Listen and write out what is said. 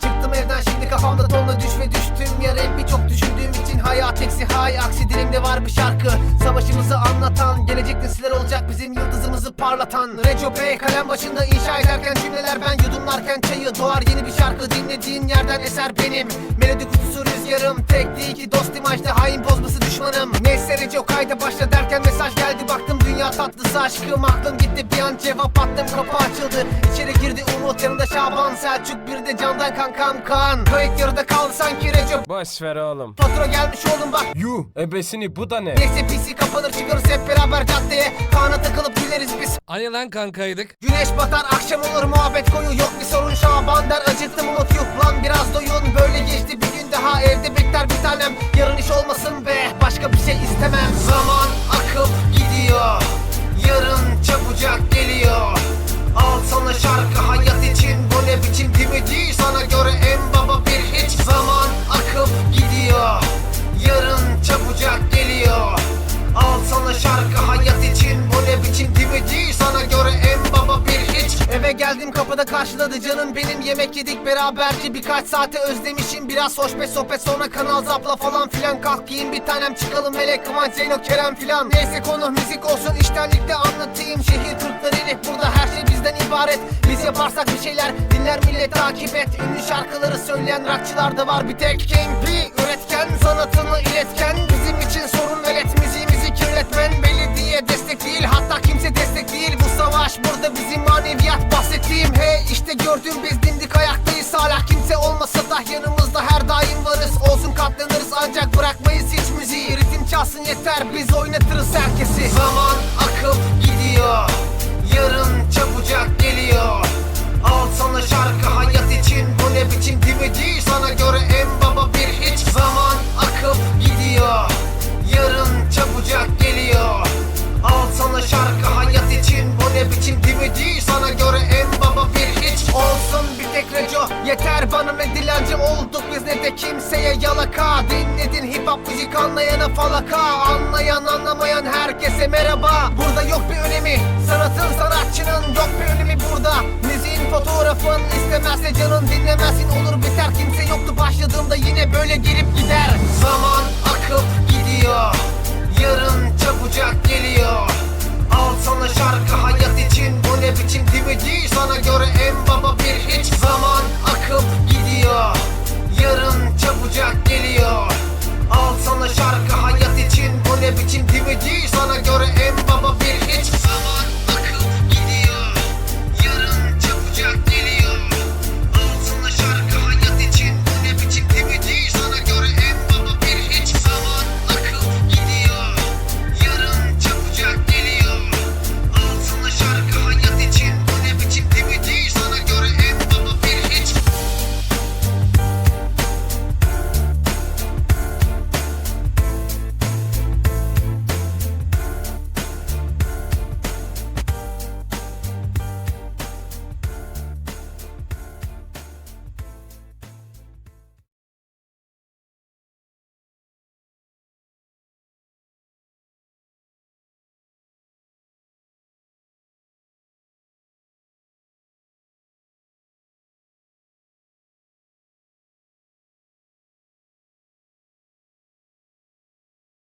Çıktım evden şimdi kafamda tonla düş ve düştüm ya rapi çok düşündüğüm için hayat eksi hay. Aksi dilimde var bir şarkı. Savaşımızı anlatan gelecek nesiller olacak bizim yıldızımızı parlatan. Reco Bey kalem başında inşa ederken cümleler ben yudumlarken çayı. Doğar yeni bir şarkı dinlediğin yerden eser benim. Melodi kutusu rüzgarım tek değil ki dost imajda hain bozması düşmanım. Neyse Reco kayda başla derken mesaj geldi baktım dünya tatlısı aşkım Aklım gitti bir an cevap attım kapı açıldı. İçeri girdi Umut yanında Şaban Selçuk Bir de candan kankam Kaan Kayıt yarıda kaldı sanki Reco Boş ver oğlum. Fatura gelmiş oğlum bak. Yuh ebesini bu da ne? Neyse PC kapanır çıkarız hep beraber caddeye. Kaan'a takılıp güleriz biz. Hani lan kankaydık? Güneş batar akşam olur muhabbet koyu. Yok bir sorun Şaban der acıktım umut yuh lan biraz doyun Böyle geçti bir gün daha. Evde bekler bir tanem. Yarın iş olmasın be başka bir şey istemem şarkı hayat kapıda karşıladı. Canım benim Yemek yedik beraberce. Birkaç saate özlemişim. Biraz sohbet sohbet sonra kanal zapla falan filan. Kalk giyin bir tanem çıkalım Melek Kıvanç Zeyno Kerem filan. Neyse konu müzik olsun iştenlikle anlatayım. Şehir Türkleri burada her şey bizden ibaret. Biz yaparsak bir şeyler dinler millet takip et. Ünlü şarkıları söyleyen rockçılar da var. Bir tek King P üretken sanatını iletken. Bizim için gördüm biz dimdik ayaktayız hala Kimse olmasa da yanımızda her daim varız. Olsun katlanırız ancak bırakmayız hiç müziği. Ritim çalsın yeter biz oynatırız herkesi. Zaman akıp gidiyor Yarın çabucak geliyor Yeter bana ne dilenci olduk biz ne de kimseye yalaka. Dinledin hip hop müzik anlayana falaka. Anlayan anlamayan herkese merhaba. Burada yok bir önemi Sanatın sanatçının yok bir önemi burada. Müziğin fotoğrafın istemezse canın dinlemezsin. Olur biter Kimse yoktu başladığımda yine böyle gelip gider. Zaman akıp